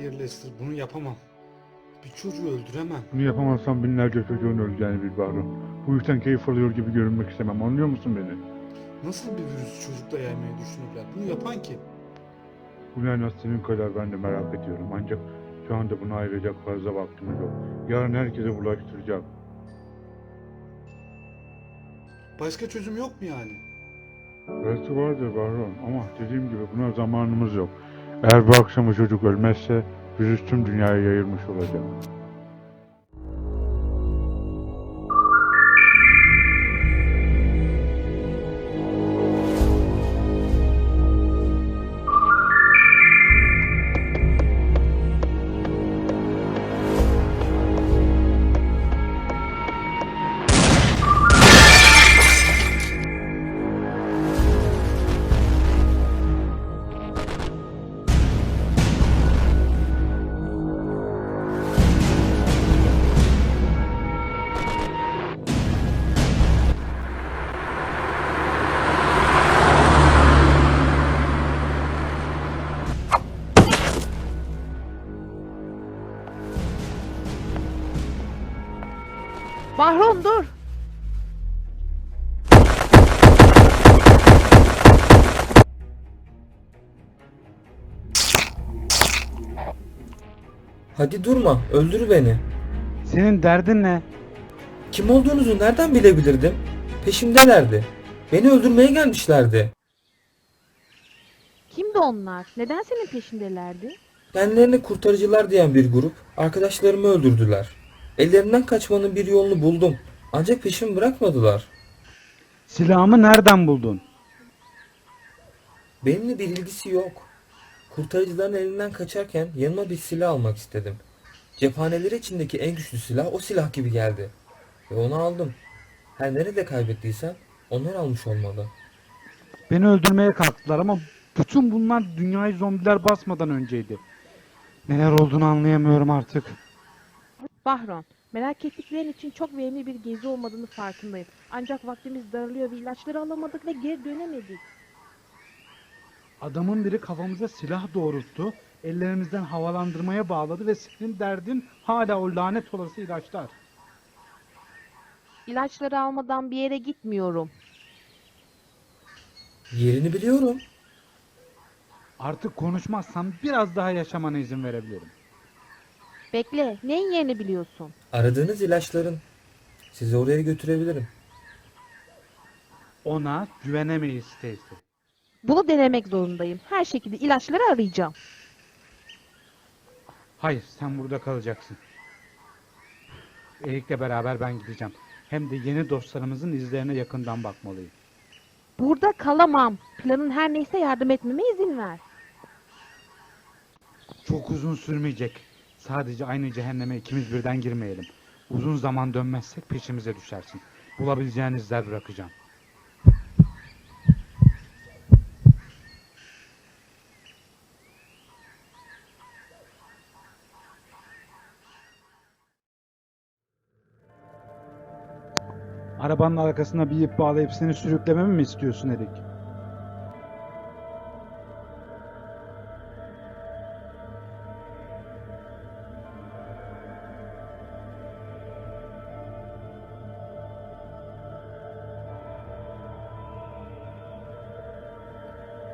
Hayır Lester bunu yapamam. Bir çocuğu öldüremem. Bunu yapamazsam binlerce çocuğun öleceğini bil Bahru. Bu yüzden keyif alıyor gibi görünmek istemem. Anlıyor musun beni? Nasıl bir virüs çocukta yaymayı düşünürler? Bunu yapan kim? Bu az senin kadar ben de merak ediyorum. Ancak şu anda buna ayıracak fazla vaktimiz yok. Yarın herkese bulaştıracağım. Başka çözüm yok mu yani? Belki vardır Bahru ama dediğim gibi buna zamanımız yok. Eğer bu akşam çocuk ölmezse virüs tüm dünyaya yayılmış olacak. Hadi durma, öldür beni. Senin derdin ne? Kim olduğunuzu nereden bilebilirdim? Peşimdelerdi. Beni öldürmeye gelmişlerdi. Kimdi onlar? Neden senin peşindelerdi? Kendilerine kurtarıcılar diyen bir grup arkadaşlarımı öldürdüler. Ellerinden kaçmanın bir yolunu buldum. Ancak peşimi bırakmadılar. Silahımı nereden buldun? Benimle bir ilgisi yok. Kurtarıcıların elinden kaçarken yanıma bir silah almak istedim. Cephaneleri içindeki en güçlü silah o silah gibi geldi. Ve onu aldım. Her nerede kaybettiysem onlar almış olmalı. Beni öldürmeye kalktılar ama bütün bunlar dünyayı zombiler basmadan önceydi. Neler olduğunu anlayamıyorum artık. Bahron, merak ettiklerin için çok verimli bir gezi olmadığını farkındayım. Ancak vaktimiz daralıyor ve ilaçları alamadık ve geri dönemedik. Adamın biri kafamıza silah doğrulttu, ellerimizden havalandırmaya bağladı ve senin derdin hala o lanet olası ilaçlar. İlaçları almadan bir yere gitmiyorum. Yerini biliyorum. Artık konuşmazsan biraz daha yaşamana izin verebilirim. Bekle, neyin yerini biliyorsun? Aradığınız ilaçların. Sizi oraya götürebilirim. Ona güvenemeyiz Stacy. Bunu denemek zorundayım. Her şekilde ilaçları arayacağım. Hayır, sen burada kalacaksın. Erik'le beraber ben gideceğim. Hem de yeni dostlarımızın izlerine yakından bakmalıyım. Burada kalamam. Planın her neyse yardım etmeme izin ver. Çok uzun sürmeyecek. Sadece aynı cehenneme ikimiz birden girmeyelim. Uzun zaman dönmezsek peşimize düşersin. Bulabileceğin izler bırakacağım. Arabanın arkasına bir ip bağlayıp seni sürüklememi mi istiyorsun Erik?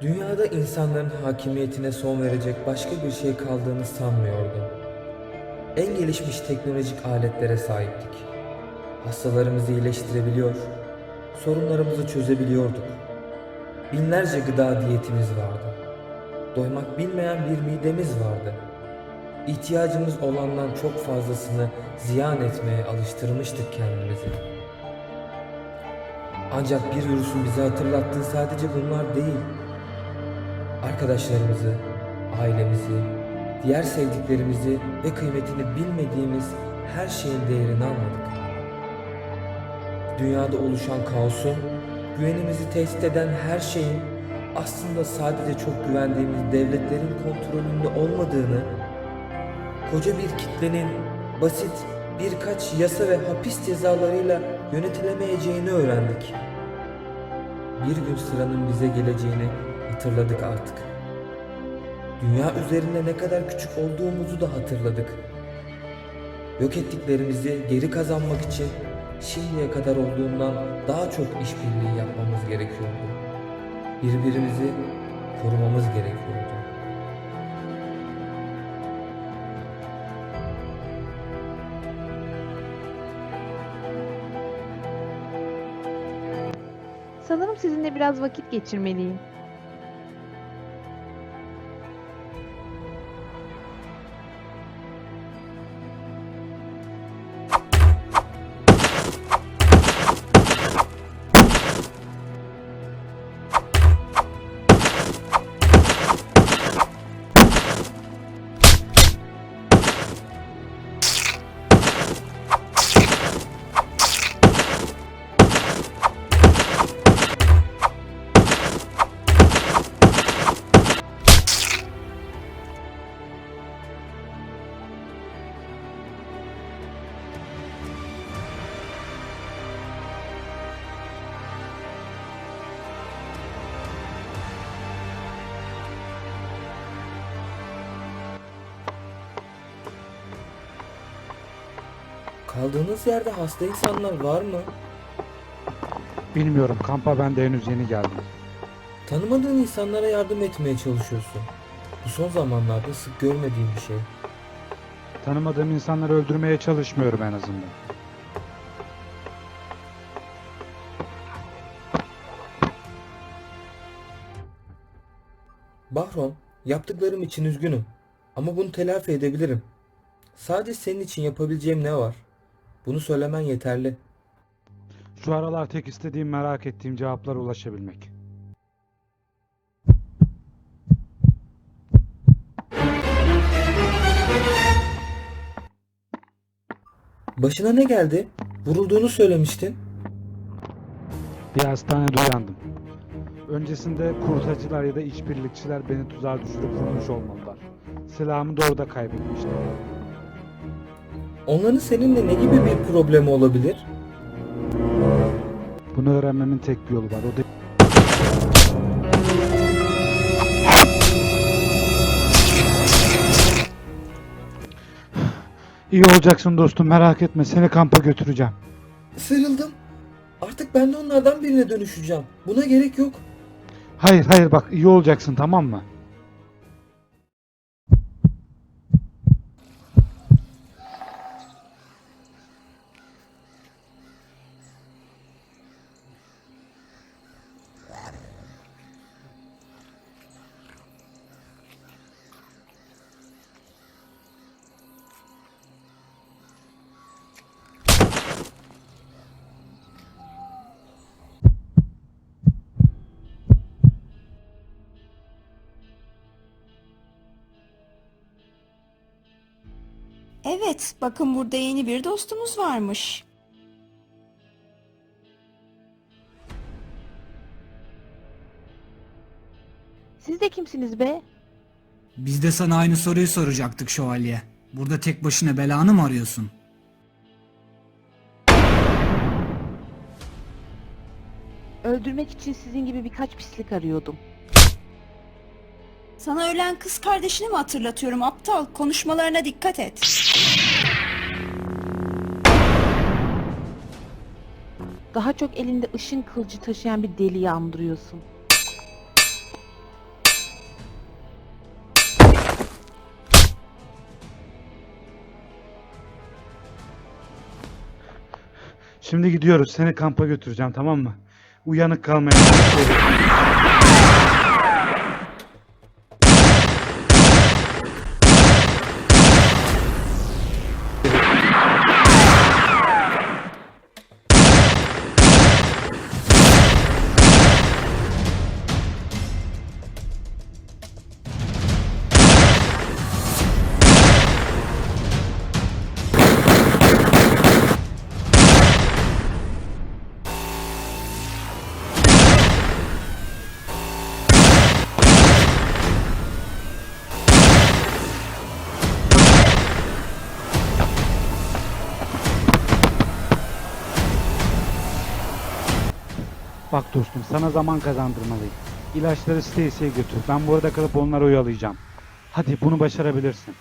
Dünyada insanların hakimiyetine son verecek başka bir şey kaldığını sanmıyordum. En gelişmiş teknolojik aletlere sahiptik. Hastalarımızı iyileştirebiliyor, sorunlarımızı çözebiliyorduk. Binlerce gıda diyetimiz vardı. Doymak bilmeyen bir midemiz vardı. İhtiyacımız olandan çok fazlasını ziyan etmeye alıştırmıştık kendimizi. Ancak bir virüsün bize hatırlattığı sadece bunlar değil arkadaşlarımızı, ailemizi, diğer sevdiklerimizi ve kıymetini bilmediğimiz her şeyin değerini anladık. Dünyada oluşan kaosun, güvenimizi tehdit eden her şeyin aslında sadece çok güvendiğimiz devletlerin kontrolünde olmadığını, koca bir kitlenin basit birkaç yasa ve hapis cezalarıyla yönetilemeyeceğini öğrendik. Bir gün sıranın bize geleceğini hatırladık artık. dünya üzerinde ne kadar küçük olduğumuzu da hatırladık. Yok ettiklerimizi geri kazanmak için şimdiye kadar olduğundan daha çok işbirliği yapmamız gerekiyordu. Birbirimizi korumamız gerekiyordu. Sanırım sizinle biraz vakit geçirmeliyim. Kaldığınız yerde hasta insanlar var mı? Bilmiyorum kampa ben de henüz yeni geldim. Tanımadığın insanlara yardım etmeye çalışıyorsun. Bu son zamanlarda sık görmediğim bir şey. Tanımadığım insanları öldürmeye çalışmıyorum en azından. Bahron, yaptıklarım için üzgünüm. Ama bunu telafi edebilirim. Sadece senin için yapabileceğim ne var? Bunu söylemen yeterli. Şu aralar tek istediğim merak ettiğim cevaplara ulaşabilmek. Başına ne geldi? Vurulduğunu söylemiştin. Bir hastanede uyandım. Öncesinde kurtacılar ya da işbirlikçiler beni tuzağa düşürüp vurmuş olmalılar. Silahımı da orada kaybetmiştim. Onların seninle ne gibi bir problemi olabilir? Bunu öğrenmemin tek bir yolu var. O da İyi olacaksın dostum merak etme seni kampa götüreceğim. Sıyrıldım. Artık ben de onlardan birine dönüşeceğim. Buna gerek yok. Hayır hayır bak iyi olacaksın tamam mı? Evet, bakın burada yeni bir dostumuz varmış. Siz de kimsiniz be? Biz de sana aynı soruyu soracaktık şövalye. Burada tek başına belanı mı arıyorsun? Öldürmek için sizin gibi birkaç pislik arıyordum. Sana ölen kız kardeşini mi hatırlatıyorum aptal? Konuşmalarına dikkat et. Daha çok elinde ışın kılıcı taşıyan bir deliyi andırıyorsun. Şimdi gidiyoruz seni kampa götüreceğim tamam mı? Uyanık kalmaya Bak dostum sana zaman kazandırmalıyım. İlaçları Stacy'ye götür. Ben burada kalıp onları oyalayacağım. Hadi bunu başarabilirsin.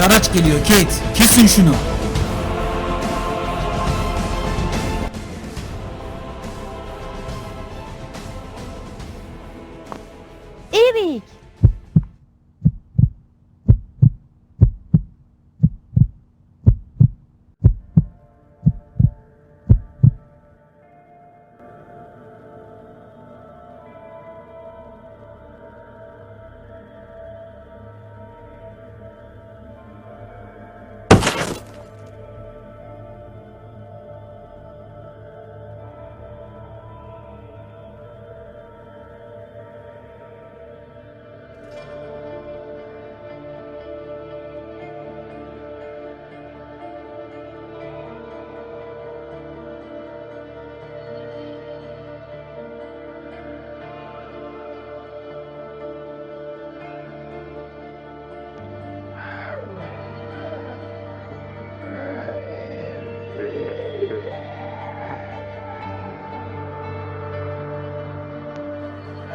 Bir araç geliyor Kate. Kesin şunu.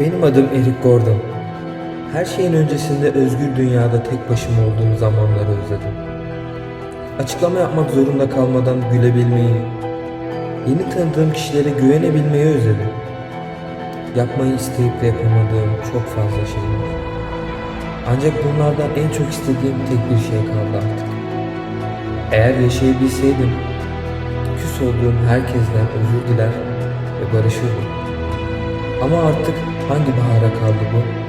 Benim adım Eric Gordon. Her şeyin öncesinde özgür dünyada tek başıma olduğum zamanları özledim. Açıklama yapmak zorunda kalmadan gülebilmeyi, yeni tanıdığım kişilere güvenebilmeyi özledim. Yapmayı isteyip de yapamadığım çok fazla şey var. Ancak bunlardan en çok istediğim tek bir şey kaldı artık. Eğer yaşayabilseydim, küs olduğum herkesten özür diler ve barışırdım. Ama artık hangi bahara kaldı bu.